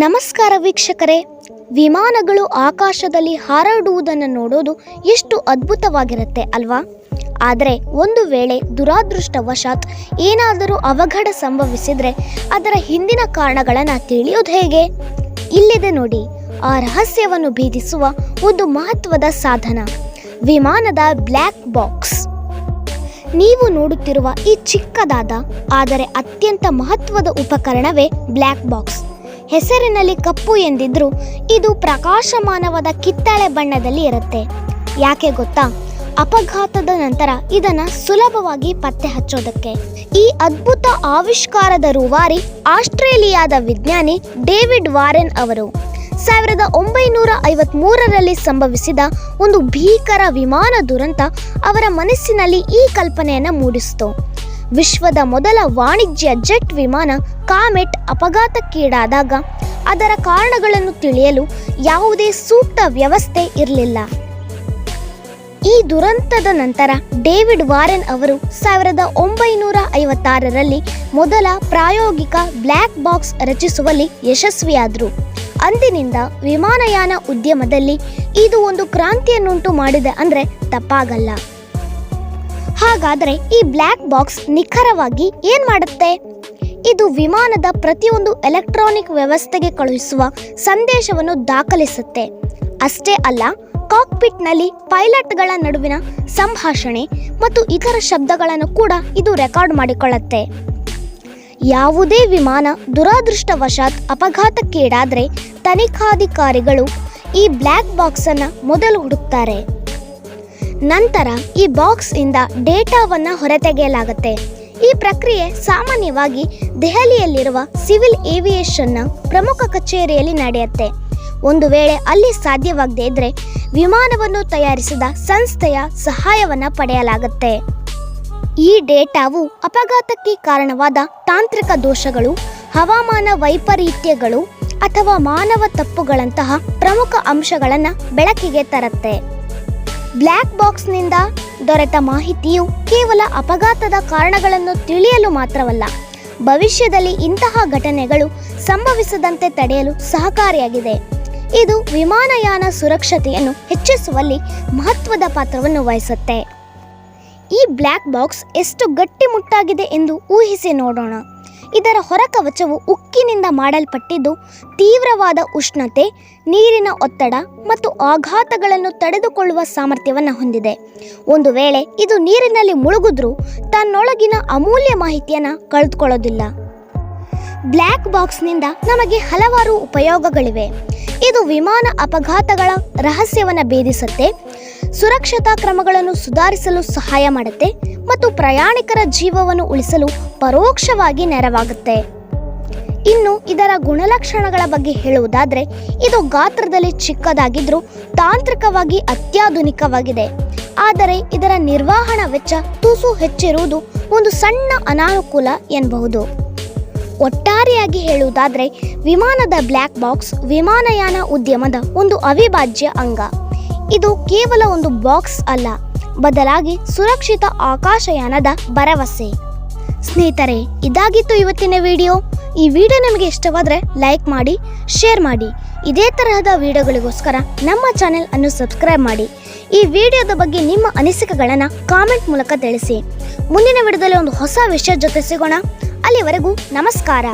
ನಮಸ್ಕಾರ ವೀಕ್ಷಕರೇ. ವಿಮಾನಗಳು ಆಕಾಶದಲ್ಲಿ ಹಾರಾಡುವುದನ್ನು ನೋಡೋದು ಎಷ್ಟು ಅದ್ಭುತವಾಗಿರುತ್ತೆ ಅಲ್ವಾ? ಆದರೆ ಒಂದು ವೇಳೆ ದುರಾದೃಷ್ಟವಶಾತ್ ಏನಾದರೂ ಅವಘಡ ಸಂಭವಿಸಿದರೆ ಅದರ ಹಿಂದಿನ ಕಾರಣಗಳನ್ನು ತಿಳಿಯೋದು ಹೇಗೆ? ಇಲ್ಲಿದೆ ನೋಡಿ. ಆ ರಹಸ್ಯವನ್ನು ಭೇದಿಸುವ ಒಂದು ಮಹತ್ವದ ಸಾಧನ. ವಿಮಾನದ ಬ್ಲ್ಯಾಕ್ ಬಾಕ್ಸ್. ನೀವು ನೋಡುತ್ತಿರುವ ಈ ಚಿಕ್ಕದಾದ, ಆದರೆ ಅತ್ಯಂತ ಮಹತ್ವದ ಉಪಕರಣವೇ ಬ್ಲ್ಯಾಕ್ ಬಾಕ್ಸ್. ಹೆಸರಿನಲ್ಲಿ ಕಪ್ಪು ಎಂದಿದ್ರೂ ಇದು ಪ್ರಕಾಶಮಾನವಾದ ಕಿತ್ತಳೆ ಬಣ್ಣದಲ್ಲಿ ಇರುತ್ತೆ. ಯಾಕೆ ಗೊತ್ತಾ? ಅಪಘಾತದ ನಂತರ ಇದನ್ನ ಸುಲಭವಾಗಿ ಪತ್ತೆ ಹಚ್ಚೋದಕ್ಕೆ. ಈ ಅದ್ಭುತ ಆವಿಷ್ಕಾರದ ರೂವಾರಿ ಆಸ್ಟ್ರೇಲಿಯಾದ ವಿಜ್ಞಾನಿ ಡೇವಿಡ್ ವಾರೆನ್ ಅವರು. ಸಾವಿರದ ಒಂಬೈನೂರ ಐವತ್ಮೂರರಲ್ಲಿ ಸಂಭವಿಸಿದ ಒಂದು ಭೀಕರ ವಿಮಾನ ದುರಂತ ಅವರ ಮನಸ್ಸಿನಲ್ಲಿ ಈ ಕಲ್ಪನೆಯನ್ನು ಮೂಡಿಸಿತು. ವಿಶ್ವದ ಮೊದಲ ವಾಣಿಜ್ಯ ಜೆಟ್ ವಿಮಾನ ಕಾಮೆಟ್ ಅಪಘಾತಕ್ಕೀಡಾದಾಗ ಅದರ ಕಾರಣಗಳನ್ನು ತಿಳಿಯಲು ಯಾವುದೇ ಸೂಕ್ತ ವ್ಯವಸ್ಥೆ ಇರಲಿಲ್ಲ. ಈ ದುರಂತದ ನಂತರ ಡೇವಿಡ್ ವಾರೆನ್ ಅವರು ಸಾವಿರದ ಒಂಬೈನೂರ ಐವತ್ತಾರರಲ್ಲಿ ಮೊದಲ ಪ್ರಾಯೋಗಿಕ ಬ್ಲ್ಯಾಕ್ ಬಾಕ್ಸ್ ರಚಿಸುವಲ್ಲಿ ಯಶಸ್ವಿಯಾದರು. ಅಂದಿನಿಂದ ವಿಮಾನಯಾನ ಉದ್ಯಮದಲ್ಲಿ ಇದು ಒಂದು ಕ್ರಾಂತಿಯನ್ನುಂಟು ಮಾಡಿದೆ ಅಂದರೆ ತಪ್ಪಾಗಲ್ಲ. ಹಾಗಾದರೆ ಈ ಬ್ಲ್ಯಾಕ್ ಬಾಕ್ಸ್ ನಿಖರವಾಗಿ ಏನ್ ಮಾಡುತ್ತೆ? ಇದು ವಿಮಾನದ ಪ್ರತಿಯೊಂದು ಎಲೆಕ್ಟ್ರಾನಿಕ್ ವ್ಯವಸ್ಥೆಗೆ ಕಳುಹಿಸುವ ಸಂದೇಶವನ್ನು ದಾಖಲಿಸುತ್ತೆ. ಅಷ್ಟೇ ಅಲ್ಲ, ಕಾಕ್ಪಿಟ್ನಲ್ಲಿ ಪೈಲಟ್ಗಳ ನಡುವಿನ ಸಂಭಾಷಣೆ ಮತ್ತು ಇತರ ಶಬ್ದಗಳನ್ನು ಕೂಡ ಇದು ರೆಕಾರ್ಡ್ ಮಾಡಿಕೊಳ್ಳುತ್ತೆ. ಯಾವುದೇ ವಿಮಾನ ದುರಾದೃಷ್ಟವಶಾತ್ ಅಪಘಾತಕ್ಕೀಡಾದರೆ ತನಿಖಾಧಿಕಾರಿಗಳು ಈ ಬ್ಲ್ಯಾಕ್ ಬಾಕ್ಸನ್ನು ಮೊದಲು ಹುಡುಕ್ತಾರೆ. ನಂತರ ಈ ಬಾಕ್ಸ್ ಇಂದ ಡೇಟಾವನ್ನ ಹೊರತೆಗೆಯಲಾಗುತ್ತೆ. ಈ ಪ್ರಕ್ರಿಯೆ ಸಾಮಾನ್ಯವಾಗಿ ದೆಹಲಿಯಲ್ಲಿರುವ ಸಿವಿಲ್ ಏವಿಯೇಷನ್ನ ಪ್ರಮುಖ ಕಚೇರಿಯಲ್ಲಿ ನಡೆಯುತ್ತೆ. ಒಂದು ವೇಳೆ ಅಲ್ಲಿ ಸಾಧ್ಯವಾಗದೇ ಇದ್ದರೆ ವಿಮಾನವನ್ನು ತಯಾರಿಸಿದ ಸಂಸ್ಥೆಯ ಸಹಾಯವನ್ನು ಪಡೆಯಲಾಗುತ್ತೆ. ಈ ಡೇಟಾವು ಅಪಘಾತಕ್ಕೆ ಕಾರಣವಾದ ತಾಂತ್ರಿಕ ದೋಷಗಳು, ಹವಾಮಾನ ವೈಪರೀತ್ಯಗಳು ಅಥವಾ ಮಾನವ ತಪ್ಪುಗಳಂತಹ ಪ್ರಮುಖ ಅಂಶಗಳನ್ನು ಬೆಳಕಿಗೆ ತರುತ್ತೆ. ಬ್ಲ್ಯಾಕ್ ಬಾಕ್ಸ್ನಿಂದ ದೊರೆತ ಮಾಹಿತಿಯು ಕೇವಲ ಅಪಘಾತದ ಕಾರಣಗಳನ್ನು ತಿಳಿಯಲು ಮಾತ್ರವಲ್ಲ, ಭವಿಷ್ಯದಲ್ಲಿ ಇಂತಹ ಘಟನೆಗಳು ಸಂಭವಿಸದಂತೆ ತಡೆಯಲು ಸಹಕಾರಿಯಾಗಿದೆ. ಇದು ವಿಮಾನಯಾನ ಸುರಕ್ಷತೆಯನ್ನು ಹೆಚ್ಚಿಸುವಲ್ಲಿ ಮಹತ್ವದ ಪಾತ್ರವನ್ನು ವಹಿಸುತ್ತೆ. ಈ ಬ್ಲ್ಯಾಕ್ ಬಾಕ್ಸ್ ಎಷ್ಟು ಗಟ್ಟಿಮುಟ್ಟಾಗಿದೆ ಎಂದು ಊಹಿಸಿ ನೋಡೋಣ. ಇದರ ಹೊರಕವಚವು ಉಕ್ಕಿನಿಂದ ಮಾಡಲ್ಪಟ್ಟಿದ್ದು ತೀವ್ರವಾದ ಉಷ್ಣತೆ, ನೀರಿನ ಒತ್ತಡ ಮತ್ತು ಆಘಾತಗಳನ್ನು ತಡೆದುಕೊಳ್ಳುವ ಸಾಮರ್ಥ್ಯವನ್ನು ಹೊಂದಿದೆ. ಒಂದು ವೇಳೆ ಇದು ನೀರಿನಲ್ಲಿ ಮುಳುಗಿದ್ರೂ ತನ್ನೊಳಗಿನ ಅಮೂಲ್ಯ ಮಾಹಿತಿಯನ್ನು ಕಳೆದುಕೊಳ್ಳೋದಿಲ್ಲ. ಬ್ಲ್ಯಾಕ್ ಬಾಕ್ಸ್ನಿಂದ ನಮಗೆ ಹಲವಾರು ಉಪಯೋಗಗಳಿವೆ. ಇದು ವಿಮಾನ ಅಪಘಾತಗಳ ರಹಸ್ಯವನ್ನು ಭೇದಿಸುತ್ತೆ ಸುರಕ್ಷತಾ ಕ್ರಮಗಳನ್ನು ಸುಧಾರಿಸಲು ಸಹಾಯ ಮಾಡುತ್ತೆ ಮತ್ತು ಪ್ರಯಾಣಿಕರ ಜೀವವನ್ನು ಉಳಿಸಲು ಪರೋಕ್ಷವಾಗಿ ನೆರವಾಗುತ್ತೆ. ಇನ್ನು ಇದರ ಗುಣಲಕ್ಷಣಗಳ ಬಗ್ಗೆ ಹೇಳುವುದಾದರೆ, ಇದು ಗಾತ್ರದಲ್ಲಿ ಚಿಕ್ಕದಾಗಿದ್ದರೂ ತಾಂತ್ರಿಕವಾಗಿ ಅತ್ಯಾಧುನಿಕವಾಗಿದೆ. ಆದರೆ ಇದರ ನಿರ್ವಹಣಾ ವೆಚ್ಚ ತುಸು ಹೆಚ್ಚಿರುವುದು ಒಂದು ಸಣ್ಣ ಅನಾನುಕೂಲ ಎನ್ನಬಹುದು ಒಟ್ಟಾರೆಯಾಗಿ ಹೇಳುವುದಾದರೆ, ವಿಮಾನದ ಬ್ಲ್ಯಾಕ್ ಬಾಕ್ಸ್ ವಿಮಾನಯಾನ ಉದ್ಯಮದ ಒಂದು ಅವಿಭಾಜ್ಯ ಅಂಗ. ಇದು ಕೇವಲ ಒಂದು ಬಾಕ್ಸ್ ಅಲ್ಲ, ಬದಲಾಗಿ ಸುರಕ್ಷಿತ ಆಕಾಶಯಾನದ ಭರವಸೆ. ಸ್ನೇಹಿತರೆ, ಇದಾಗಿತ್ತು ಇವತ್ತಿನ ವಿಡಿಯೋ. ಈ ವಿಡಿಯೋ ನಿಮಗೆ ಇಷ್ಟವಾದರೆ ಲೈಕ್ ಮಾಡಿ, ಶೇರ್ ಮಾಡಿ. ಇದೇ ತರಹದ ವಿಡಿಯೋಗಳಿಗೋಸ್ಕರ ನಮ್ಮ ಚಾನೆಲ್ ಅನ್ನು ಸಬ್ಸ್ಕ್ರೈಬ್ ಮಾಡಿ. ಈ ವಿಡಿಯೋದ ಬಗ್ಗೆ ನಿಮ್ಮ ಅನಿಸಿಕೆಗಳನ್ನು ಕಾಮೆಂಟ್ ಮೂಲಕ ತಿಳಿಸಿ. ಮುಂದಿನ ವಿಡಿಯೋದಲ್ಲಿ ಒಂದು ಹೊಸ ವಿಷಯ ಜೊತೆ ಸಿಗೋಣ. ಅಲ್ಲಿವರೆಗೂ ನಮಸ್ಕಾರ.